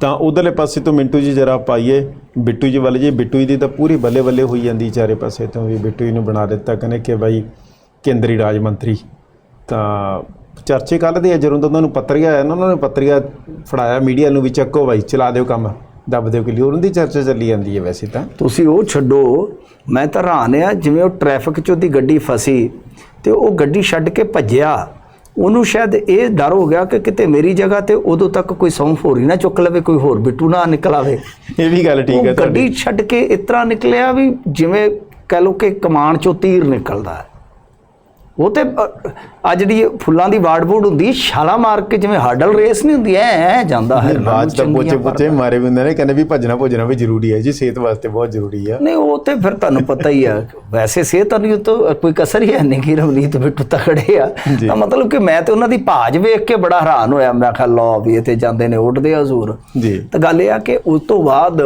ਤਾਂ ਉਧਰਲੇ ਪਾਸੇ ਤੋਂ ਮਿੰਟੂ ਜੀ ਜਰਾ ਪਾਈਏ। ਬਿੱਟੂ ਜੀ ਵੱਲ ਜੀ ਬਿੱਟੂ ਜੀ ਦੀ ਤਾਂ ਪੂਰੀ ਬੱਲੇ ਬੱਲੇ ਹੋਈ ਜਾਂਦੀ ਚਾਰੇ ਪਾਸੇ ਤੋਂ ਵੀ ਬਿੱਟੂ ਜੀ ਨੂੰ ਬਣਾ ਦਿੱਤਾ ਕਹਿੰਦੇ ਕਿ ਬਾਈ ਕੇਂਦਰੀ ਰਾਜ ਮੰਤਰੀ ਤਾਂ ਚਰਚੇ ਕੱਲ੍ਹ ਦੇ ਆ, ਜਦੋਂ ਤੋਂ ਉਹਨਾਂ ਨੂੰ ਪੱਤਰੀਆ ਆਇਆ ਨਾ ਉਹਨਾਂ ਨੇ ਪੱਤਰੀਆ ਫੜਾਇਆ ਮੀਡੀਆ ਨੂੰ ਵੀ ਚੱਕੋ ਬਾਈ ਚਲਾ ਦਿਓ ਕੰਮ ਦੱਬ ਦਿਓ ਕਿ ਉਹਨਾਂ ਦੀ ਚਰਚਾ ਚੱਲੀ ਜਾਂਦੀ ਹੈ ਵੈਸੇ ਤਾਂ। ਤੁਸੀਂ ਉਹ ਛੱਡੋ ਮੈਂ ਤਾਂ ਹੈਰਾਨ ਆ ਜਿਵੇਂ ਉਹ ਟ੍ਰੈਫਿਕ 'ਚ ਉਹਦੀ ਗੱਡੀ ਫਸੀ ਤੇ ਉਹ ਗੱਡੀ ਛੱਡ ਕੇ ਭੱਜਿਆ। ਉਹਨੂੰ ਸ਼ਾਇਦ ਇਹ ਡਰ ਹੋ ਗਿਆ ਕਿ ਕਿਤੇ ਮੇਰੀ ਜਗ੍ਹਾ ਤੇ ਉਦੋਂ ਤੱਕ ਕੋਈ ਸੌਂਫ ਹੋਰੀ ਨਾ ਚੁੱਕ ਲਵੇ ਕੋਈ ਹੋਰ ਬਿੱਟੂ ਨਾ ਨਿਕਲ ਆਵੇ। ਇਹ ਵੀ ਗੱਲ ਠੀਕ ਹੈ ਤੁਹਾਡੀ ਗੱਡੀ ਛੱਡ ਕੇ ਇਸ ਤਰ੍ਹਾਂ ਨਿਕਲਿਆ ਵੀ ਜਿਵੇਂ ਕਹਿ ਲਓ ਕਿ ਕਮਾਨ ਚੋਂ ਤੀਰ ਨਿਕਲਦਾ ਹੈ। ਉਹ ਤੇ ਆ ਜਿਹੜੀ ਫੁੱਲਾਂ ਦੀ ਵਾੜ ਵੂੜ ਹੁੰਦੀ ਛਾਲਾ ਮਾਰ ਕੇ ਜਿਵੇਂ ਹਰਡਲ ਰੇਸ ਨਹੀਂ ਹੁੰਦੀ ਐ ਜਾਂਦਾ ਹੈ ਬਾਅਦ ਤਾਂ ਪੋਚੇ ਪੋਚੇ ਮਾਰੇ ਹੁੰਦੇ ਨੇ ਕਹਿੰਦੇ ਵੀ ਭੱਜਣਾ ਭੋਜਣਾ ਵੀ ਜ਼ਰੂਰੀ ਹੈ ਜੀ ਸਿਹਤ ਵਾਸਤੇ ਬਹੁਤ ਜ਼ਰੂਰੀ ਆ। ਨਹੀਂ ਉਹ ਤੇ ਫਿਰ ਤੁਹਾਨੂੰ ਪਤਾ ਹੀ ਆ ਵੈਸੇ ਸਿਹਤ ਨਹੀਂ ਉਹ ਤਾਂ ਕੋਈ ਕਸਰ ਹੀ ਹੈ ਨਹੀਂ ਕਿ ਰਵਨੀਤ ਬਿੱਟੂ ਤਕੜੇ ਆ। ਤਾਂ ਮਤਲਬ ਕਿ ਮੈਂ ਤੇ ਉਹਨਾਂ ਦੀ ਭਾਜ ਵੇਖ ਕੇ ਬੜਾ ਹੈਰਾਨ ਹੋਇਆ ਮੈਂ ਕਿਹਾ ਲਓ ਵੀ ਇਹ ਤੇ ਜਾਂਦੇ ਨੇ ਉੱਡਦੇ ਆ ਹਜ਼ੂਰ ਜੀ। ਤਾਂ ਗੱਲ ਇਹ ਆ ਕਿ ਉਸ ਤੋਂ ਬਾਅਦ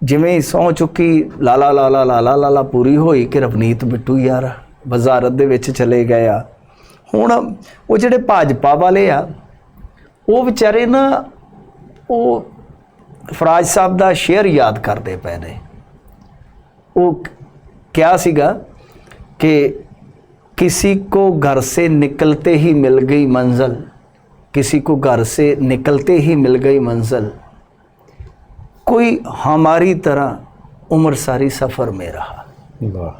ਜਿਵੇਂ ਸੌ ਚੁੱਕੀ ਲਾਲਾ ਲਾਲਾ ਲਾਲਾ ਲਾਲਾ ਪੂਰੀ ਹੋਈ ਕਿ ਰਵਨੀਤ ਬਿੱਟੂ ਯਾਰ ਵਜ਼ਾਰਤ ਦੇ ਵਿੱਚ ਚਲੇ ਗਏ ਆ ਹੁਣ ਉਹ ਜਿਹੜੇ ਭਾਜਪਾ ਵਾਲੇ ਆ ਉਹ ਵਿਚਾਰੇ ਨਾ ਉਹ ਫਰਾਜ ਸਾਹਿਬ ਦਾ ਸ਼ੇਅਰ ਯਾਦ ਕਰਦੇ ਪਏ ਨੇ ਉਹ ਕਿਹਾ ਸੀਗਾ ਕਿ किसी को घर से निकलते ही मिल गई मंजिल किसी को घर से निकलते ही मिल गई मंजिल कोई हमारी तरह उम्र सारी सफ़र में रहा ਵਾਹ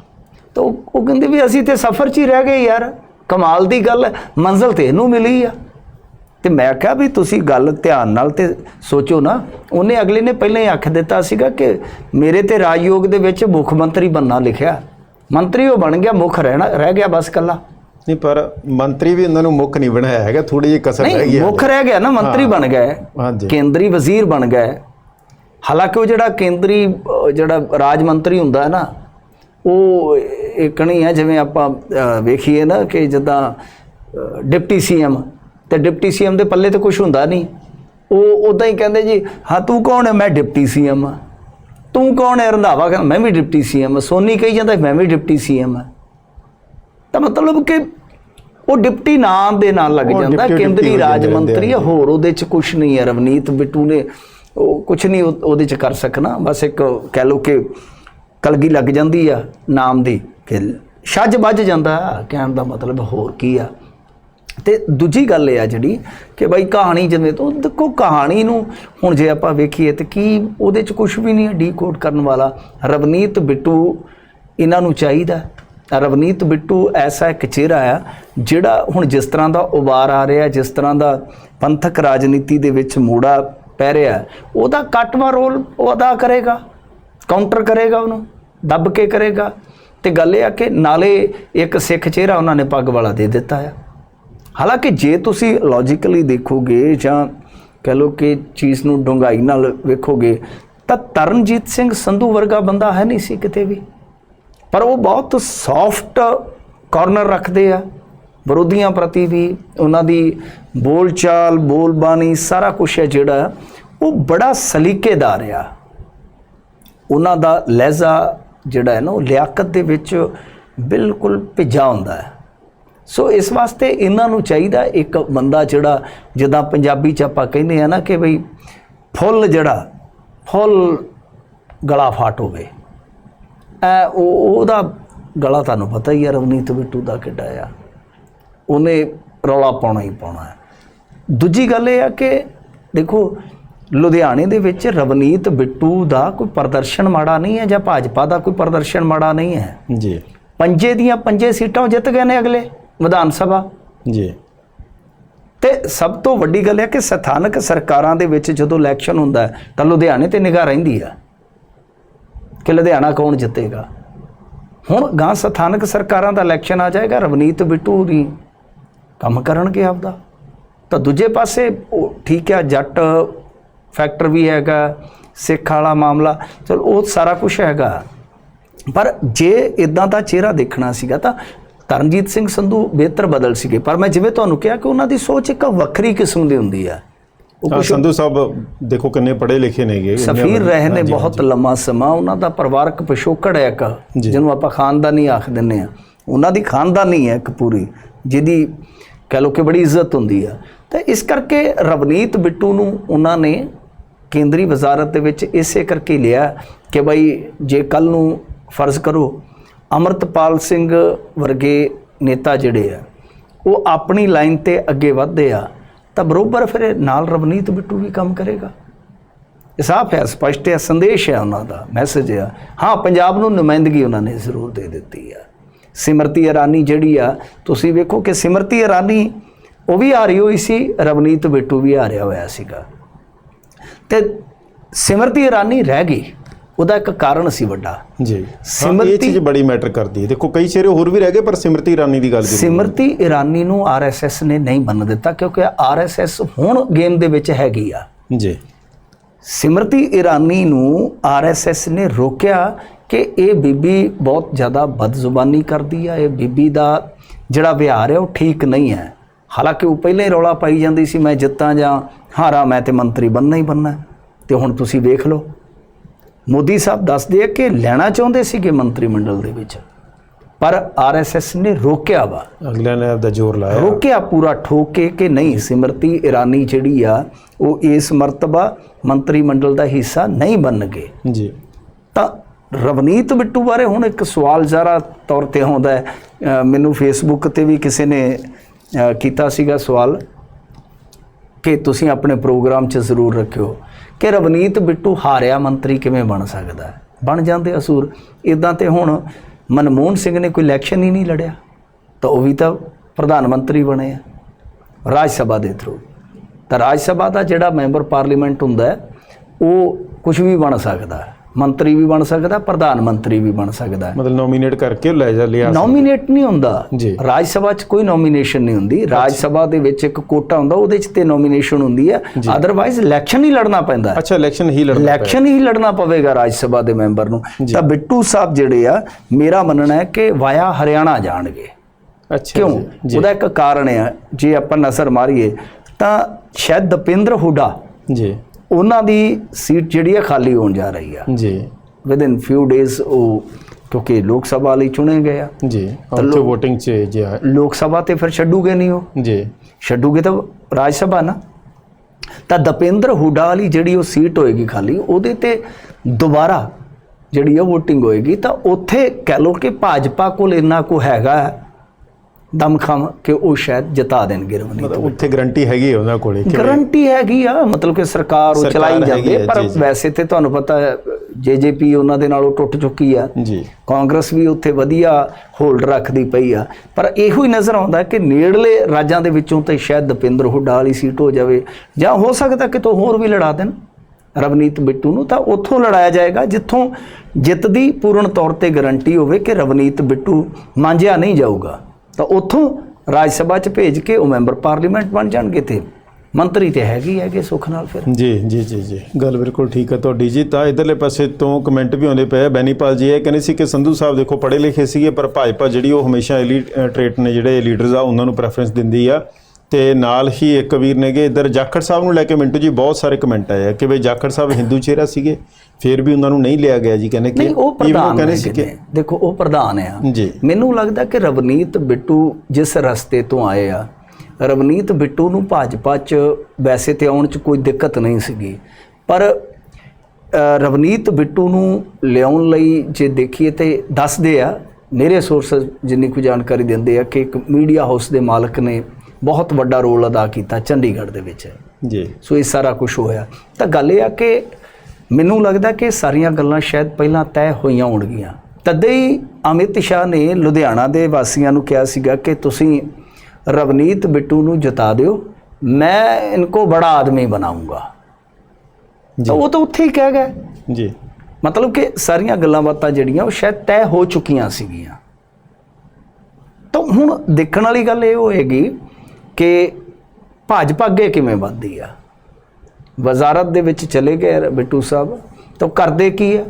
ਤਾਂ ਉਹ ਕਹਿੰਦੇ ਵੀ ਅਸੀਂ ਤੇ ਸਫ਼ਰ 'ਚ ਹੀ ਰਹਿ ਗਏ ਯਾਰ ਕਮਾਲ ਦੀ ਗੱਲ ਮੰਜ਼ਲ ਤੇ ਇਹਨੂੰ ਮਿਲੀ ਆ। ਤੇ ਮੈਂ ਕਿਹਾ ਵੀ ਤੁਸੀਂ ਗੱਲ ਧਿਆਨ ਨਾਲ ਤੇ ਸੋਚੋ ਨਾ ਉਹਨੇ ਅਗਲੇ ਨੇ ਪਹਿਲਾਂ ਹੀ ਆਖ ਦਿੱਤਾ ਸੀਗਾ ਕਿ ਮੇਰੇ ਤੇ ਰਾਜਯੋਗ ਦੇ ਵਿੱਚ ਮੁੱਖ ਮੰਤਰੀ ਬੰਨਾ ਲਿਖਿਆ। ਮੰਤਰੀ ਉਹ ਬਣ ਗਿਆ ਮੁੱਖ ਰਹਿਣਾ ਰਹਿ ਗਿਆ ਬਸ ਕੱਲਾ ਨਹੀਂ ਪਰ ਮੰਤਰੀ ਵੀ ਉਹਨਾਂ ਨੂੰ ਮੁੱਖ ਨਹੀਂ ਬਣਾਇਆ ਹੈਗਾ ਥੋੜੀ ਜਿਹੀ ਕਸਰ ਰਹਿ ਗਈ ਹੈ ਮੁੱਖ ਰਹਿ ਗਿਆ ਨਾ ਮੰਤਰੀ ਬਣ ਗਏ ਹਾਂਜੀ। ਕੇਂਦਰੀ ਵਜ਼ੀਰ ਬਣ ਗਏ ਹਾਲਾਂਕਿ ਉਹ ਜਿਹੜਾ ਕੇਂਦਰੀ ਜਿਹੜਾ ਰਾਜ ਮੰਤਰੀ ਹੁੰਦਾ ਹੈ ਨਾ ਉਹ ਇੱਕ ਨਹੀਂ ਹੈ ਜਿਵੇਂ ਆਪਾਂ ਵੇਖੀਏ ਨਾ ਕਿ ਜਿੱਦਾਂ ਡਿਪਟੀ ਸੀਐਮ ਤੇ ਡਿਪਟੀ ਸੀਐਮ ਦੇ ਪੱਲੇ ਤੇ ਕੁਝ ਹੁੰਦਾ ਨਹੀਂ। ਉਹ ਉਦਾਂ ਹੀ ਕਹਿੰਦੇ ਜੀ ਹਾਂ ਤੂੰ ਕੌਣ ਹੈ? ਮੈਂ ਡਿਪਟੀ ਸੀਐਮ ਆ। ਤੂੰ ਕੌਣ ਹੈ? ਰੰਧਾਵਾ ਕਹਿੰਦਾ ਮੈਂ ਵੀ ਡਿਪਟੀ ਸੀਐਮ ਸੋਨੀ ਕਹੀ ਜਾਂਦਾ ਮੈਂ ਵੀ ਡਿਪਟੀ ਸੀਐਮ ਆ। ਤਾਂ ਮਤਲਬ ਕਿ ਉਹ ਡਿਪਟੀ ਨਾਮ ਦੇ ਨਾਲ ਲੱਗ ਜਾਂਦਾ ਕੇਂਦਰੀ ਰਾਜ ਮੰਤਰੀ ਆ ਆ। ਹੋਰ ਉਹਦੇ ਚ ਕੁਝ ਨਹੀਂ ਹੈ ਰਵਨੀਤ ਬਿੱਟੂ ਨੇ ਉਹ ਕੁਝ ਨਹੀਂ ਉਹ- ਉਹਦੇ ਚ ਕਰ ਸਕਣਾ। ਬਸ ਇੱਕ ਕਹਿ ਲਓ ਕਿ ਕਲਗੀ ਲੱਗ ਜਾਂਦੀ ਆ ਨਾਮ ਦੀ। ਕਿ ਛੱਜ ਵੱਜ ਜਾਂਦਾ ਕਹਿਣ ਦਾ ਮਤਲਬ ਹੋਰ ਕੀ ਆ। ਤੇ ਦੂਜੀ ਗੱਲ ਇਹ ਆ ਜਿਹੜੀ ਕਿ ਬਾਈ ਕਹਾਣੀ ਜਿਵੇਂ ਤੋਂ ਦੇਖੋ, ਕਹਾਣੀ ਨੂੰ ਹੁਣ ਜੇ ਆਪਾਂ ਵੇਖੀਏ ਤੇ ਕੀ ਉਹਦੇ ਚ ਕੁਝ ਵੀ ਨਹੀਂ ਹੈ ਡੀਕੋਡ ਕਰਨ ਵਾਲਾ। ਰਵਨੀਤ ਬਿੱਟੂ ਇਹਨਾਂ ਨੂੰ ਚਾਹੀਦਾ। ਰਵਨੀਤ ਬਿੱਟੂ ਐਸਾ ਇੱਕ ਚਿਹਰਾ ਆ, ਜਿਹੜਾ ਹੁਣ ਜਿਸ ਤਰ੍ਹਾਂ ਦਾ ਉਬਾਰ ਆ ਰਿਹਾ, ਜਿਸ ਤਰ੍ਹਾਂ ਦਾ ਪੰਥਕ ਰਾਜਨੀਤੀ ਦੇ ਵਿੱਚ ਮੋੜਾ ਪੈ ਰਿਹਾ, ਉਹਦਾ ਕੱਟਵਾ ਰੋਲ ਉਹ ਅਦਾ ਕਰੇਗਾ। ਕਾਊਂਟਰ ਕਰੇਗਾ ਉਹਨੂੰ, ਦੱਬ ਕੇ ਕਰੇਗਾ। ਤੇ ਗੱਲ ਇਹ ਆ ਕਿ ਨਾਲੇ ਇੱਕ ਸਿੱਖ ਚਿਹਰਾ ਉਹਨਾਂ ਨੇ ਪੱਗ ਵਾਲਾ ਦੇ ਦਿੱਤਾ ਆ। ਹਾਲਾਂਕਿ ਜੇ ਤੁਸੀਂ ਲੌਜੀਕਲੀ ਦੇਖੋਗੇ ਜਾਂ ਕਹ ਲਓ ਕਿ ਚੀਜ਼ ਨੂੰ ਡੂੰਘਾਈ ਨਾਲ ਵੇਖੋਗੇ, ਤਾਂ ਤਰਨਜੀਤ ਸਿੰਘ ਸੰਧੂ ਵਰਗਾ ਬੰਦਾ ਹੈ ਨਹੀਂ ਸੀ ਕਿਤੇ ਵੀ। ਪਰ ਉਹ ਬਹੁਤ ਸੌਫਟ ਕਾਰਨਰ ਰੱਖਦੇ ਆ। ਵਿਰੋਧੀਆਂ ਪ੍ਰਤੀ ਵੀ ਉਹਨਾਂ ਦੀ ਬੋਲਚਾਲ, ਬੋਲਬਾਣੀ, ਸਾਰਾ ਕੁਝ ਹੈ ਜਿਹੜਾ, ਉਹ ਬੜਾ ਸਲੀਕੇਦਾਰ ਆ। ਉਹਨਾਂ ਦਾ ਲਹਿਜ਼ਾ ਜਿਹੜਾ ਹੈ ਨਾ, ਉਹ ਲਿਆਕਤ ਦੇ ਵਿੱਚ ਬਿਲਕੁਲ ਭਿੱਜਾ ਹੁੰਦਾ ਹੈ। ਸੋ ਇਸ ਵਾਸਤੇ ਇਹਨਾਂ ਨੂੰ ਚਾਹੀਦਾ ਇੱਕ ਬੰਦਾ ਜਿਹੜਾ, ਜਿੱਦਾਂ ਪੰਜਾਬੀ ਚ ਆਪਾਂ ਕਹਿੰਦੇ ਆ ਨਾ ਕਿ ਬਈ ਫੁੱਲ ਜਿਹੜਾ, ਫੁੱਲ ਗਲਾ ਫਾਟ ਹੋਵੇ। ਐ ਉਹ, ਉਹਦਾ ਗਲਾ ਤੁਹਾਨੂੰ ਪਤਾ ਹੀ ਆ, ਰਵਨੀਤ ਬਿੱਟੂ ਦਾ ਕਿੱਡਾ ਆ। ਉਹਨੇ ਰੌਲਾ ਪਾਉਣਾ ਹੀ ਪਾਉਣਾ ਹੈ। ਦੂਜੀ ਗੱਲ ਇਹ ਆ ਕਿ ਦੇਖੋ ਲੁਧਿਆਣੇ ਦੇ ਵਿੱਚ ਰਵਨੀਤ ਬਿੱਟੂ ਦਾ ਕੋਈ ਪ੍ਰਦਰਸ਼ਨ ਮਾੜਾ ਨਹੀਂ ਹੈ ਜਾਂ ਭਾਜਪਾ ਦਾ ਕੋਈ ਪ੍ਰਦਰਸ਼ਨ ਮਾੜਾ ਨਹੀਂ ਹੈ? ਜੀ। ਪੰਜੇ ਦੀਆਂ ਪੰਜੇ ਸੀਟਾਂ ਜਿੱਤ ਗਏ ਨੇ ਅਗਲੇ ਵਿਧਾਨ ਸਭਾ। ਜੀ। ਤੇ ਸਭ ਤੋਂ ਵੱਡੀ ਗੱਲ ਹੈ ਕਿ ਸਥਾਨਕ ਸਰਕਾਰਾਂ ਦੇ ਵਿੱਚ ਜਦੋਂ ਇਲੈਕਸ਼ਨ ਹੁੰਦਾ ਹੈ ਤਾਂ ਲੁਧਿਆਣੇ ਤੇ ਨਿਗਾਹ ਰਹਿੰਦੀ ਆ ਕਿ ਲੁਧਿਆਣਾ ਕੌਣ ਜਿੱਤੇਗਾ। ਹੁਣ ਗਾਂ ਸਥਾਨਕ ਸਰਕਾਰਾਂ ਦਾ ਇਲੈਕਸ਼ਨ ਆ ਜਾਏਗਾ ਰਵਨੀਤ ਬਿੱਟੂ ਦੀ ਕੰਮ ਕਰਨਗੇ ਆਪਦਾ। ਤਾਂ ਦੂਜੇ ਪਾਸੇ ਉਹ ਠੀਕ ਹੈ ਜੱਟ ਫੈਕਟਰ ਵੀ ਹੈਗਾ ਸਿੱਖ ਵਾਲਾ ਮਾਮਲਾ ਚਲ ਉਹ ਸਾਰਾ ਕੁਝ ਹੈਗਾ। ਪਰ ਜੇ ਇਦਾਂ ਦਾ ਚਿਹਰਾ ਦੇਖਣਾ ਸੀਗਾ ਤਾਂ ਤਰਨਜੀਤ ਸਿੰਘ ਸੰਧੂ ਬਿਹਤਰ ਬਦਲ ਸੀਗੇ। ਪਰ ਮੈਂ ਜਿਵੇਂ ਤੁਹਾਨੂੰ ਕਿਹਾ ਕਿ ਉਹਨਾਂ ਦੀ ਸੋਚ ਇੱਕ ਵੱਖਰੀ ਕਿਸਮ ਦੀ ਹੁੰਦੀ ਆ। ਉਹ ਹਾਂ, ਸੰਧੂ ਸਾਹਿਬ ਦੇਖੋ ਕਿੰਨੇ ਪੜ੍ਹੇ ਲਿਖੇ ਨੇਗੇ ਸਫੀਰ ਰਹੇ ਨੇ ਬਹੁਤ ਲੰਮਾ ਸਮਾਂ ਉਹਨਾਂ ਦਾ ਪਰਿਵਾਰਕ ਪਿਛੋਕੜ ਹੈ ਇੱਕ। ਜਿਹਨੂੰ ਆਪਾਂ ਖਾਨਦਾਨੀ ਆਖ ਦਿੰਨੇ ਆ ਉਹਨਾਂ ਦੀ ਖਾਨਦਾਨੀ ਹੈ ਇੱਕ ਪੂਰੀ ਜਿਹਦੀ ਕਹਿ ਲਓ ਕਿ ਬੜੀ ਇੱਜ਼ਤ ਹੁੰਦੀ ਆ। ਤਾਂ ਇਸ ਕਰਕੇ ਰਵਨੀਤ ਬਿੱਟੂ ਨੂੰ ਉਹਨਾਂ ਨੇ ਕੇਂਦਰੀ ਵਜ਼ਾਰਤ ਦੇ ਵਿੱਚ ਇਸੇ ਕਰਕੇ ਲਿਆ ਕਿ ਭਾਈ ਜੇ ਕੱਲ ਨੂੰ ਫਰਜ਼ ਕਰੋ, ਅਮਰਤਪਾਲ ਸਿੰਘ ਵਰਗੇ ਨੇਤਾ ਜਿਹੜੇ ਆ, ਉਹ ਆਪਣੀ ਲਾਈਨ ਤੇ ਅੱਗੇ ਵਧਦੇ ਆ, ਤਾਂ ਬਰੋਬਰ ਫਿਰ ਨਾਲ ਰਵਨੀਤ ਬਿੱਟੂ ਵੀ ਕੰਮ ਕਰੇਗਾ। ਇਹ ਸਾਫ਼ ਹੈ, ਸਪਸ਼ਟ ਹੈ, ਸੰਦੇਸ਼ ਹੈ ਉਹਨਾਂ ਦਾ, ਮੈਸੇਜ ਹੈ ਹਾਂ, ਪੰਜਾਬ ਨੂੰ ਨੁਮਾਇੰਦਗੀ ਉਹਨਾਂ ਨੇ ਜ਼ਰੂਰ ਦੇ ਦਿੱਤੀ ਆ। ਸਿਮਰਤੀ ਇਰਾਨੀ ਜਿਹੜੀ ਆ, ਤੁਸੀਂ ਵੇਖੋ ਕਿ ਸਿਮਰਤੀ ਇਰਾਨੀ, ਉਹ ਵੀ ਆ ਰਹੀ ਹੋਈ ਸੀ, ਰਵਨੀਤ ਬਿੱਟੂ ਵੀ ਆ ਰਿਹਾ ਹੋਇਆ ਸੀਗਾ। ਤੇ ਸਿਮਰਤੀ ਇਰਾਨੀ ਰਹਿ ਗਈ। ਉਹਦਾ ਇੱਕ ਕਾਰਨ ਸੀ ਵੱਡਾ। ਜੀ। ਸਿਮਰਤੀ ਇਹ ਚੀਜ਼ ਬੜੀ ਮੈਟਰ ਕਰਦੀ ਹੈ। ਦੇਖੋ ਕਈ ਚਿਹਰੇ ਹੋਰ ਵੀ ਰਹਿ ਗਏ ਪਰ ਸਿਮਰਤੀ ਇਰਾਨੀ ਦੀ ਗੱਲ ਜ਼ਰੂਰ ਸਿਮਰਤੀ ਇਰਾਨੀ ਨੂੰ ਆਰਐਸਐਸ ਨੇ ਨਹੀਂ ਮੰਨ ਦਿੱਤਾ ਕਿਉਂਕਿ ਆਰਐਸਐਸ ਹੁਣ ਗੇਮ ਦੇ ਵਿੱਚ ਹੈਗੀ ਆ। ਜੀ। ਸਿਮਰਤੀ ਇਰਾਨੀ ਨੂੰ ਆਰਐਸਐਸ ਨੇ ਰੋਕਿਆ ਕਿ ਇਹ ਬੀਬੀ ਬਹੁਤ ਜ਼ਿਆਦਾ ਬਦਜ਼ੁਬਾਨੀ ਕਰਦੀ ਆ ਇਹ ਬੀਬੀ ਦਾ ਜਿਹੜਾ ਵਿਹਾਰ ਹੈ ਉਹ ਠੀਕ ਨਹੀਂ ਹੈ। ਹਾਲਾਂਕਿ ਉਹ ਪਹਿਲਾਂ ਹੀ ਰੌਲਾ ਪਾਈ ਜਾਂਦੀ ਸੀ ਮੈਂ ਜਿੱਤਾਂ ਜਾਂ ਹਾਰਾਂ ਮੈਂ ਤੇ ਮੰਤਰੀ ਬੰਨਣਾ ਹੀ ਬੰਨਣਾ ਤੇ ਹੁਣ ਤੁਸੀਂ ਵੇਖ ਲਓ। ਮੋਦੀ ਸਾਹਿਬ ਦੱਸਦੇ ਆ ਕਿ ਲੈਣਾ ਚਾਹੁੰਦੇ ਸੀਗੇ ਮੰਤਰੀ ਮੰਡਲ ਦੇ ਵਿੱਚ। ਪਰ ਆਰਐਸਐਸ ਨੇ ਰੋਕਿਆ ਵਾ। ਅਗਲਿਆਂ ਨੇ ਆਪਦਾ ਜ਼ੋਰ ਲਾਇਆ। ਰੋਕਿਆ ਪੂਰਾ ਠੋਕ ਕੇ ਕਿ ਨਹੀਂ ਸਿਮਰਤੀ ਇਰਾਨੀ ਜਿਹੜੀ ਆ ਉਹ ਇਸ ਮਰਤਬਾ ਮੰਤਰੀ ਮੰਡਲ ਦਾ ਹਿੱਸਾ ਨਹੀਂ ਬਣਨਗੇ ਜੀ। ਤਾਂ ਰਵਨੀਤ ਬਿੱਟੂ ਬਾਰੇ ਹੁਣ ਇੱਕ ਸਵਾਲ ਜ਼ਰਾ ਤੌਰ ਤੇ ਆਉਂਦਾ ਮੈਨੂੰ ਫੇਸਬੁੱਕ ਤੇ ਵੀ ਕਿਸੇ ਨੇ ਕੀਤਾ ਸੀਗਾ ਸਵਾਲ ਕਿ ਤੁਸੀਂ ਆਪਣੇ ਪ੍ਰੋਗਰਾਮ 'ਚ ਜ਼ਰੂਰ ਰੱਖਿਓ ਕਿ ਰਵਨੀਤ ਬਿੱਟੂ ਹਾਰਿਆ ਮੰਤਰੀ ਕਿਵੇਂ ਬਣ ਸਕਦਾ ਹੈ? ਬਣ ਜਾਂਦੇ ਅਸੂਰ। ਇਦਾਂ ਤੇ ਹੁਣ ਮਨਮੋਹਨ ਸਿੰਘ ਨੇ ਕੋਈ ਇਲੈਕਸ਼ਨ ਹੀ ਨਹੀਂ ਲੜਿਆ, ਤਾਂ ਉਹ ਵੀ ਤਾਂ ਪ੍ਰਧਾਨ ਮੰਤਰੀ ਬਣੇ ਆ ਰਾਜ ਸਭਾ ਦੇ ਥਰੂ ਤਾਂ ਰਾਜ ਸਭਾ ਦਾ ਜਿਹੜਾ ਮੈਂਬਰ ਪਾਰਲੀਮੈਂਟ ਹੁੰਦਾ ਹੈ, ਉਹ ਕੁਝ ਵੀ ਬਣ ਸਕਦਾ ਹੈ। ਮੰਤਰੀ ਵੀ ਬਣ ਸਕਦਾ ਪ੍ਰਧਾਨ ਮੰਤਰੀ ਵੀ ਬਣ ਸਕਦਾ ਹੈ। ਮਤਲਬ ਨੋਮੀਨੇਟ ਕਰਕੇ ਲੈ ਜਾ ਲਿਆ ਨੋਮੀਨੇਟ ਨਹੀਂ ਹੁੰਦਾ। ਰਾਜ ਸਭਾ 'ਚ ਕੋਈ ਨੋਮੀਨੇਸ਼ਨ ਨਹੀਂ ਹੁੰਦੀ। ਰਾਜ ਸਭਾ ਦੇ ਵਿੱਚ ਇੱਕ ਕੋਟਾ ਹੁੰਦਾ ਉਹਦੇ 'ਚ ਤੇ ਨੋਮੀਨੇਸ਼ਨ ਹੁੰਦੀ ਹੈ। ਅਦਰਵਾਈਜ਼ ਇਲੈਕਸ਼ਨ ਹੀ ਲੜਨਾ ਪੈਂਦਾ ਅੱਛਾ ਇਲੈਕਸ਼ਨ ਹੀ ਲੜਨਾ ਇਲੈਕਸ਼ਨ ਹੀ ਲੜਨਾ ਪਵੇਗਾ ਰਾਜ ਸਭਾ ਦੇ ਮੈਂਬਰ ਨੂੰ। ਤਾਂ ਬਿੱਟੂ ਸਾਹਿਬ ਜਿਹੜੇ ਆ ਮੇਰਾ ਮੰਨਣਾ ਹੈ ਕਿ ਵਾਇਆ ਹਰਿਆਣਾ ਜਾਣਗੇ। ਅੱਛਾ ਕਿਉਂ? ਉਹਦਾ ਇੱਕ ਕਾਰਨ ਹੈ ਜੇ ਆਪਾਂ ਨਜ਼ਰ ਮਾਰੀਏ ਤਾਂ ਸ਼ਾਇਦ ਦਪਿੰਦਰ ਹੁਡਾ ਜੀ। ਉਹਨਾਂ ਦੀ ਸੀਟ ਜਿਹੜੀ ਹੈ ਖਾਲੀ ਹੋਣ ਜਾ ਰਹੀ ਆ। ਜੀ। ਵਿਦ ਇਨ ਫਿਊ ਡੇਜ਼ ਉਹ ਕਿਉਂਕਿ ਲੋਕ ਸਭਾ ਲਈ ਚੁਣੇ ਗਏ ਆ। ਜੀ ਉੱਥੇ VOTING ਚ ਜੀ ਲੋਕ ਸਭਾ ਤੇ ਫਿਰ ਛੱਡੂਗੇ ਨਹੀਂ ਉਹ। ਜੀ। ਛੱਡੂਗੇ ਤਾਂ ਰਾਜ ਸਭਾ ਨਾ। ਤਾਂ ਦਪਿੰਦਰ ਹੁਡਾ ਵਾਲੀ ਜਿਹੜੀ ਉਹ ਸੀਟ ਹੋਏਗੀ ਖਾਲੀ ਉਹਦੇ ਤੇ ਦੁਬਾਰਾ ਜਿਹੜੀ ਆ VOTING ਹੋਏਗੀ ਤਾਂ ਉੱਥੇ ਕਹਿ ਲੋ ਕਿ ਭਾਜਪਾ ਕੋਲ ਇੰਨਾ ਕੋ ਹੈਗਾ ਦਮਖਮ ਕਿ ਉਹ ਸ਼ਾਇਦ ਜਿਤਾ ਦੇਣਗੇ ਰਵਨੀਤ ਮਤਲਬ ਉੱਥੇ ਗਾਰੰਟੀ ਹੈਗੀ ਹੈ ਉਹਨਾਂ ਕੋਲੇ ਕਿ ਗਰੰਟੀ ਹੈਗੀ ਆ ਮਤਲਬ ਕਿ ਸਰਕਾਰ ਉਹ ਚਲਾਈ ਜਾਂਦੀ ਪਰ। ਵੈਸੇ ਤੇ ਤੁਹਾਨੂੰ ਪਤਾ ਹੈ ਜੇਜੇਪੀ ਉਹਨਾਂ ਦੇ ਨਾਲੋਂ ਟੁੱਟ ਚੁੱਕੀ ਆ। ਜੀ। ਕਾਂਗਰਸ ਵੀ ਉੱਥੇ ਵਧੀਆ ਹੋਲਡ ਰੱਖਦੀ ਪਈ ਆ। ਪਰ ਇਹੋ ਹੀ ਨਜ਼ਰ ਆਉਂਦਾ ਕਿ ਨੇੜਲੇ ਰਾਜਾਂ ਦੇ ਵਿੱਚੋਂ ਤੇ ਸ਼ਾਇਦ ਦਪਿੰਦਰ ਹੁੱਡਾ ਵਾਲੀ ਸੀਟ ਹੋ ਜਾਵੇ ਜਾਂ ਹੋ ਸਕਦਾ ਕਿ ਤੋਂ ਹੋਰ ਵੀ ਲੜਾ ਦੇਣ। ਰਵਨੀਤ ਬਿੱਟੂ ਨੂੰ ਤਾਂ ਉੱਥੋਂ ਲੜਾਇਆ ਜਾਏਗਾ ਜਿੱਥੋਂ ਜਿੱਤ ਦੀ ਪੂਰਨ ਤੌਰ ਤੇ ਗਾਰੰਟੀ ਹੋਵੇ ਕਿ ਰਵਨੀਤ ਬਿੱਟੂ ਮਾਂਜਿਆ ਨਹੀਂ ਜਾਊਗਾ। ਤਾਂ ਉੱਥੋਂ ਰਾਜ ਸਭਾ 'ਚ ਭੇਜ ਕੇ ਉਹ ਮੈਂਬਰ ਪਾਰਲੀਮੈਂਟ ਬਣ ਜਾਣਗੇ ਤੇ ਮੰਤਰੀ ਤੇ ਹੈਗੀ ਹੈਗੇ ਸੁੱਖ ਨਾਲ ਫਿਰ। ਜੀ ਜੀ ਜੀ ਜੀ। ਗੱਲ ਬਿਲਕੁਲ ਠੀਕ ਹੈ ਤੁਹਾਡੀ ਜੀ। ਤਾਂ ਇਧਰਲੇ ਪਾਸੇ ਤੋਂ ਕਮੈਂਟ ਵੀ ਆਉਂਦੇ ਪਏ ਆ। ਬੈਨੀਪਾਲ ਜੀ, ਇਹ ਕਹਿੰਦੇ ਸੀ ਕਿ ਸੰਧੂ ਸਾਹਿਬ ਦੇਖੋ ਪੜ੍ਹੇ ਲਿਖੇ ਸੀਗੇ, ਪਰ ਭਾਜਪਾ ਜਿਹੜੀ ਉਹ ਹਮੇਸ਼ਾ ਐਲੀਟ ਟ੍ਰੇਟ ਨੇ ਜਿਹੜੇ ਲੀਡਰਸ ਆ, ਉਹਨਾਂ ਨੂੰ ਪ੍ਰੈਫਰੈਂਸ ਦਿੰਦੀ ਆ। ਤੇ ਨਾਲ ਹੀ ਇੱਕ ਵੀਰ ਨੇਗੇ ਇਧਰ ਜਾਖੜ ਸਾਹਿਬ ਨੂੰ ਲੈ ਕੇ ਮਿੰਟੂ ਜੀ ਬਹੁਤ ਸਾਰੇ ਕਮੈਂਟ ਆਏ ਆ ਕਿ ਬਈ ਜਾਖੜ ਸਾਹਿਬ ਹਿੰਦੂ ਚਿਹਰਾ ਸੀਗੇ ਫਿਰ ਵੀ ਉਹਨਾਂ ਨੂੰ ਨਹੀਂ ਲਿਆ ਗਿਆ ਜੀ ਕਹਿੰਦੇ ਕਿ ਨਹੀਂ ਉਹ ਪ੍ਰਧਾਨ ਕਹਿੰਦੇ ਸੀ ਕਿ ਦੇਖੋ ਉਹ ਪ੍ਰਧਾਨ ਆ। ਜੀ। ਮੈਨੂੰ ਲੱਗਦਾ ਕਿ ਰਵਨੀਤ ਬਿੱਟੂ ਜਿਸ ਰਸਤੇ ਤੋਂ ਆਏ ਆ ਰਵਨੀਤ ਬਿੱਟੂ ਨੂੰ ਭਾਜਪਾ 'ਚ ਵੈਸੇ ਤੇ ਆਉਣ 'ਚ ਕੋਈ ਦਿੱਕਤ ਨਹੀਂ ਸੀਗੀ। ਪਰ ਰਵਨੀਤ ਬਿੱਟੂ ਨੂੰ ਲਿਆਉਣ ਲਈ ਜੇ ਦੇਖੀਏ ਤੇ ਦੱਸਦੇ ਆ ਮੇਰੇ ਸੋਰਸਸ ਜਿੰਨੀ ਕੁ ਜਾਣਕਾਰੀ ਦਿੰਦੇ ਆ ਕਿ ਇੱਕ ਮੀਡੀਆ ਹਾਊਸ ਦੇ ਮਾਲਕ ਨੇ ਬਹੁਤ ਵੱਡਾ ਰੋਲ ਅਦਾ ਕੀਤਾ ਚੰਡੀਗੜ੍ਹ ਦੇ ਵਿੱਚ। ਜੀ। ਸੋ ਇਹ ਸਾਰਾ ਕੁਝ ਹੋਇਆ। ਤਾਂ ਗੱਲ ਇਹ ਆ ਕਿ ਮੈਨੂੰ ਲੱਗਦਾ ਕਿ ਸਾਰੀਆਂ ਗੱਲਾਂ ਸ਼ਾਇਦ ਪਹਿਲਾਂ ਤੈਅ ਹੋਈਆਂ ਹੋਣਗੀਆਂ। ਤਦੇ ਹੀ ਅਮਿਤ ਸ਼ਾਹ ਨੇ ਲੁਧਿਆਣਾ ਦੇ ਵਾਸੀਆਂ ਨੂੰ ਕਿਹਾ ਸੀਗਾ ਕਿ ਤੁਸੀਂ ਰਵਨੀਤ ਬਿੱਟੂ ਨੂੰ ਜਿਤਾ ਦਿਓ ਮੈਂ ਇਨਕੋ ਬੜਾ ਆਦਮੀ ਬਣਾਉਂਗਾ। ਤਾਂ ਉਹ ਤਾਂ ਉੱਥੇ ਹੀ ਕਹਿ ਗਏ। ਜੀ। ਮਤਲਬ ਕਿ ਸਾਰੀਆਂ ਗੱਲਾਂ ਬਾਤਾਂ ਜਿਹੜੀਆਂ ਉਹ ਸ਼ਾਇਦ ਤੈਅ ਹੋ ਚੁੱਕੀਆਂ ਸੀਗੀਆਂ। ਤਾਂ ਹੁਣ ਦੇਖਣ ਵਾਲੀ ਗੱਲ ਇਹ ਹੋਏਗੀ ਕਿ ਭਾਜਪਾ ਅੱਗੇ ਕਿਵੇਂ ਵੱਧਦੀ ਆ? ਵਜ਼ਾਰਤ ਦੇ ਵਿੱਚ ਚਲੇ ਗਏ ਬਿੱਟੂ ਸਾਹਿਬ ਤਾਂ ਕਰਦੇ ਕੀ ਆ?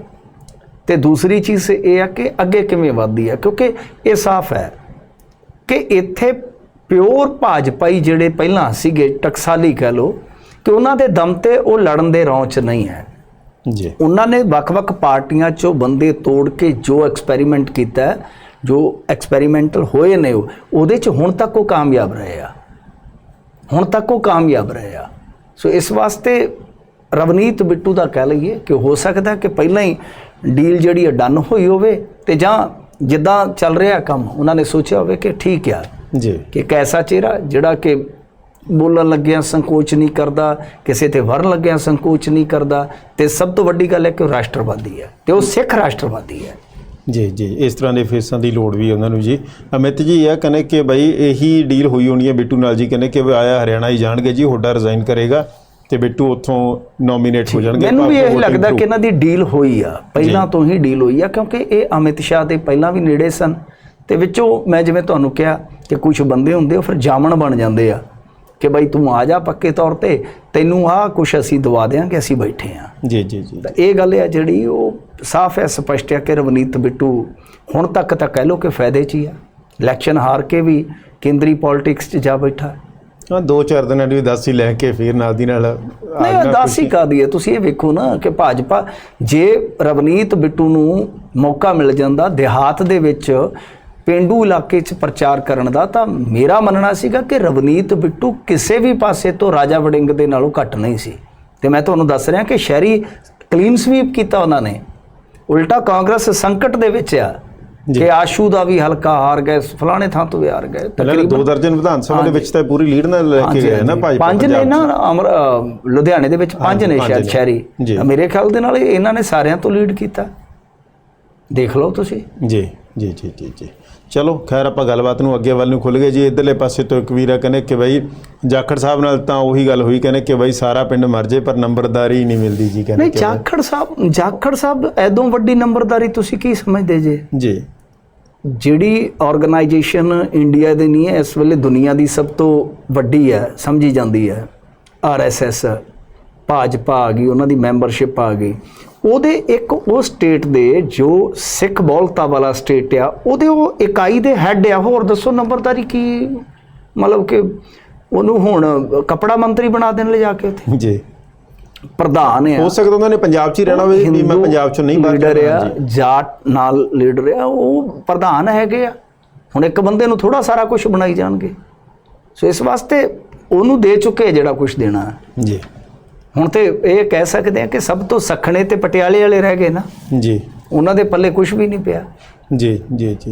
ਤੇ ਦੂਸਰੀ ਚੀਜ਼ ਇਹ ਆ ਕਿ ਅੱਗੇ ਕਿਵੇਂ ਵੱਧਦੀ ਆ? ਕਿਉਂਕਿ ਇਹ ਸਾਫ਼ ਹੈ ਕਿ ਇੱਥੇ ਪਿਓਰ ਭਾਜਪਾਈ ਜਿਹੜੇ ਪਹਿਲਾਂ ਸੀਗੇ ਟਕਸਾਲੀ ਕਹ ਲੋ ਕਿ ਉਹਨਾਂ ਦੇ ਦਮ ਤੇ ਉਹ ਲੜਨ ਦੇ ਰੌਂ ਚ ਨਹੀਂ ਹੈ। ਜੀ। ਉਹਨਾਂ ਨੇ ਵੱਖ-ਵੱਖ ਪਾਰਟੀਆਂ ਚੋਂ ਬੰਦੇ ਤੋੜ ਕੇ ਜੋ ਐਕਸਪੈਰੀਮੈਂਟ ਕੀਤਾ ਜੋ ਐਕਸਪੈਰੀਮੈਂਟਲ ਹੋਏ ਨੇ ਉਹ ਉਹਦੇ ਚ ਹੁਣ ਤੱਕ ਉਹ ਕਾਮਯਾਬ ਰਹੇ ਆ। ਹੁਣ ਤੱਕ ਉਹ ਕਾਮਯਾਬ ਰਹੇ ਆ। ਸੋ ਇਸ ਵਾਸਤੇ ਰਵਨੀਤ ਬਿੱਟੂ ਦਾ ਕਹਿ ਲਈਏ ਕਿ ਹੋ ਸਕਦਾ ਕਿ ਪਹਿਲਾਂ ਹੀ ਡੀਲ ਜਿਹੜੀ ਡਨ ਹੋਈ ਹੋਵੇ ਤੇ ਜਾਂ ਜਿੱਦਾਂ ਚੱਲ ਰਿਹਾ ਕੰਮ ਉਹਨਾਂ ਨੇ ਸੋਚਿਆ ਹੋਵੇ ਕਿ ਠੀਕ ਆ। ਜੀ। ਕਿ ਇੱਕ ਐਸਾ ਚਿਹਰਾ ਜਿਹੜਾ ਕਿ ਬੋਲਣ ਲੱਗਿਆ ਸੰਕੋਚ ਨਹੀਂ ਕਰਦਾ ਕਿਸੇ ਤੇ ਵਰਨ ਲੱਗਿਆ ਸੰਕੋਚ ਨਹੀਂ ਕਰਦਾ ਤੇ ਸਭ ਤੋਂ ਵੱਡੀ ਗੱਲ ਹੈ ਕਿ ਉਹ ਰਾਸ਼ਟਰਵਾਦੀ ਹੈ ਤੇ ਉਹ ਸਿੱਖ ਰਾਸ਼ਟਰਵਾਦੀ ਹੈ। ਜੀ ਜੀ। ਇਸ ਤਰ੍ਹਾਂ ਦੇ ਫੇਸਾਂ ਦੀ ਲੋੜ ਵੀ ਉਹਨਾਂ ਨੂੰ ਜੀ। ਅਮਿਤ ਜੀ ਇਹ ਕਹਿੰਦੇ ਕਿ ਬਈ ਇਹੀ ਡੀਲ ਹੋਈ ਹੋਣੀ ਹੈ ਬਿੱਟੂ ਨਾਲ ਜੀ। ਕਹਿੰਦੇ ਕਿ ਵੀ ਆਇਆ ਹਰਿਆਣਾ ਹੀ ਜਾਣਗੇ ਜੀ ਹੁੱਡਾ ਰਿਜ਼ਾਈਨ ਕਰੇਗਾ ਤੇ ਬਿੱਟੂ ਉੱਥੋਂ ਨੋਮੀਨੇਟ ਹੋ ਜਾਣਗੇ। ਮੈਨੂੰ ਵੀ ਇਹ ਲੱਗਦਾ। ਕਿ ਇਹਨਾਂ ਦੀ ਡੀਲ ਹੋਈ ਆ। ਪਹਿਲਾਂ ਤੋਂ ਹੀ ਡੀਲ ਹੋਈ ਆ ਕਿਉਂਕਿ ਇਹ ਅਮਿਤ ਸ਼ਾਹ ਦੇ ਪਹਿਲਾਂ ਵੀ ਨੇੜੇ ਸਨ। ਤੇ ਵਿੱਚੋਂ ਮੈਂ ਜਿਵੇਂ ਤੁਹਾਨੂੰ ਕਿਹਾ ਕਿ ਕੁਝ ਬੰਦੇ ਹੁੰਦੇ ਉਹ ਫਿਰ ਜਾਮਣ ਬਣ ਜਾਂਦੇ ਆ ਕਿ ਬਈ ਤੂੰ ਆ ਜਾ ਪੱਕੇ ਤੌਰ ਤੇ ਤੈਨੂੰ ਆਹ ਕੁਝ ਅਸੀਂ ਦਵਾ ਦਿਆਂਗੇ ਅਸੀਂ ਬੈਠੇ ਆ। ਜੀ ਜੀ ਜੀ। ਤਾਂ ਇਹ ਗੱਲ ਹੈ ਜਿਹੜੀ ਉਹ ਸਾਫ਼ ਹੈ ਸਪਸ਼ਟ ਹੈ ਕਿ ਰਵਨੀਤ ਬਿੱਟੂ ਹੁਣ ਤੱਕ ਤਾਂ ਕਹਿ ਲੋ ਕਿ ਫਾਇਦੇ 'ਚ ਹੀ ਆ। ਇਲੈਕਸ਼ਨ ਹਾਰ ਕੇ ਵੀ ਕੇਂਦਰੀ ਪੋਲਿਟਿਕਸ 'ਚ ਜਾ ਬੈਠਾ। ਹਾਂ ਦੋ ਚਾਰ ਦਿਨਾਂ ਦੀ ਉਦਾਸੀ ਲੈ ਕੇ ਫਿਰ ਨਾਲ ਦੀ ਨਾਲ ਨਹੀਂ ਉਦਾਸੀ ਕਾਦੀ ਹੈ? ਤੁਸੀਂ ਇਹ ਵੇਖੋ ਨਾ ਕਿ ਭਾਜਪਾ ਜੇ ਰਵਨੀਤ ਬਿੱਟੂ ਨੂੰ ਮੌਕਾ ਮਿਲ ਜਾਂਦਾ ਦਿਹਾਤ ਦੇ ਵਿੱਚ ਪਿੰਡੂ ਇਲਾਕੇ 'ਚ ਪ੍ਰਚਾਰ ਕਰਨ ਦਾ ਤਾਂ ਮੇਰਾ ਮੰਨਣਾ ਸੀਗਾ ਕਿ ਰਵਨੀਤ ਬਿੱਟੂ ਕਿਸੇ ਵੀ ਪਾਸੇ ਤੋਂ ਰਾਜਾ ਵੜਿੰਗ ਦੇ ਨਾਲੋਂ ਘੱਟ ਨਹੀਂ ਸੀ। ਤੇ ਮੈਂ ਤੁਹਾਨੂੰ ਦੱਸ ਰਿਹਾ ਕਿ ਸ਼ਹਿਰੀ ਕਲੀਨ ਸਵੀਪ ਕੀਤਾ ਉਹਨਾਂ ਨੇ। ਉਲਟਾ ਕਾਂਗਰਸ ਸੰਕਟ ਦੇ ਵਿੱਚ ਆ ਕਿ ਆਸ਼ੂ ਦਾ ਵੀ ਹਲਕਾ ਹਾਰ ਗਏ ਫਲਾਣੇ ਥਾਂ ਤੋਂ ਵੀ ਹਾਰ ਗਏ। ਪਹਿਲਾਂ ਦੋ ਦਰਜਨ ਵਿਧਾਨ ਸਭਾ ਦੇ ਵਿੱਚ ਤਾਂ ਪੂਰੀ ਲੀਡ ਨਾਲ ਲੈ ਕੇ ਗਏ ਨਾ। ਭਾਜਪਾ ਪੰਜ ਨੇ ਨਾ ਅਮਰ ਲੁਧਿਆਣੇ ਦੇ ਵਿੱਚ ਪੰਜ ਨੇ ਸ਼ਾਇਦ। ਸ਼ਹਿਰੀ। ਮੇਰੇ ਖਿਆਲ ਦੇ ਨਾਲ ਇਹਨਾਂ ਨੇ ਸਾਰਿਆਂ ਤੋਂ ਲੀਡ ਕੀਤਾ। ਦੇਖ ਲਓ ਤੁਸੀਂ। ਜੀ ਜੀ ਜੀ ਜੀ ਜੀ। ਚਲੋ ਖੈਰ ਆਪਾਂ ਗੱਲਬਾਤ ਨੂੰ ਅੱਗੇ ਵੱਲ ਨੂੰ ਖੁੱਲ ਗਏ ਜੀ। ਇਧਰਲੇ ਪਾਸੇ ਤੋਂ ਇੱਕ ਵੀਰਾ ਕਹਿੰਦੇ ਕਿ ਬਈ ਜਾਖੜ ਸਾਹਿਬ ਨਾਲ ਤਾਂ ਉਹੀ ਗੱਲ ਹੋਈ ਕਹਿੰਦੇ ਕਿ ਬਈ ਸਾਰਾ ਪਿੰਡ ਮਰ ਜੇ ਪਰ ਨੰਬਰਦਾਰੀ ਨਹੀਂ ਮਿਲਦੀ ਜੀ ਕਹਿੰਦੇ ਨਹੀਂ ਜਾਖੜ ਸਾਹਿਬ ਜਾਖੜ ਸਾਹਿਬ ਐਦੋਂ ਵੱਡੀ ਨੰਬਰਦਾਰੀ ਤੁਸੀਂ ਕੀ ਸਮਝਦੇ ਜੇ? ਜੀ। ਜਿਹੜੀ ਆਰਗੇਨਾਈਜੇਸ਼ਨ ਇੰਡੀਆ ਦੇ ਨਹੀਂ ਹੈ ਇਸ ਵੇਲੇ ਦੁਨੀਆ ਦੀ ਸਭ ਤੋਂ ਵੱਡੀ ਹੈ ਸਮਝੀ ਜਾਂਦੀ ਹੈ। ਆਰਐਸਐਸ ਭਾਜਪਾ ਆ ਗਈ ਉਹਨਾਂ ਦੀ ਮੈਂਬਰਸ਼ਿਪ ਆ ਗਈ। ਉਹਦੇ ਇੱਕ ਉਹ ਸਟੇਟ ਦੇ ਜੋ ਸਿੱਖ ਬਹੁਲਤਾ ਵਾਲਾ ਸਟੇਟ ਆ ਉਹਦੇ ਉਹ ਇਕਾਈ ਦੇ ਹੈੱਡ ਆ। ਹੋਰ ਦੱਸੋ ਨੰਬਰਦਾਰੀ ਕੀ? ਮਤਲਬ ਕਿ ਉਹਨੂੰ ਹੁਣ ਕਪੜਾ ਮੰਤਰੀ ਬਣਾ ਦੇਣ ਲੈ ਜਾ ਕੇ ਉੱਥੇ? ਜੀ। ਪ੍ਰਧਾਨ ਆ। ਹੋ ਸਕਦਾ ਉਹਨਾਂ ਨੇ ਪੰਜਾਬ 'ਚ ਹੀ ਰਹਿਣਾ ਹੋਵੇ ਵੀ ਮੈਂ ਪੰਜਾਬ 'ਚੋਂ ਨਹੀਂ ਬਾਹਰ ਲੀਡਰ। ਆ ਜਾਟ ਨਾਲ ਲੀਡਰ ਆ ਉਹ ਪ੍ਰਧਾਨ ਹੈਗੇ ਆ। ਹੁਣ ਇੱਕ ਬੰਦੇ ਨੂੰ ਥੋੜਾ ਸਾਰਾ ਕੁਝ ਬਣਾਈ ਜਾਣਗੇ। ਸੋ ਇਸ ਵਾਸਤੇ ਉਹਨੂੰ ਦੇ ਚੁੱਕੇ ਜਿਹੜਾ ਕੁਝ ਦੇਣਾ। ਜੀ। ਹੁਣ ਤੇ ਇਹ ਕਹਿ ਸਕਦੇ ਆ ਕਿ ਸਭ ਤੋਂ ਸਖਣੇ ਤੇ ਪਟਿਆਲੇ ਵਾਲੇ ਰਹਿ ਗਏ ਨਾ। ਜੀ। ਉਹਨਾਂ ਦੇ ਪੱਲੇ ਕੁਝ ਵੀ ਨਹੀਂ ਪਿਆ। ਜੀ ਜੀ ਜੀ।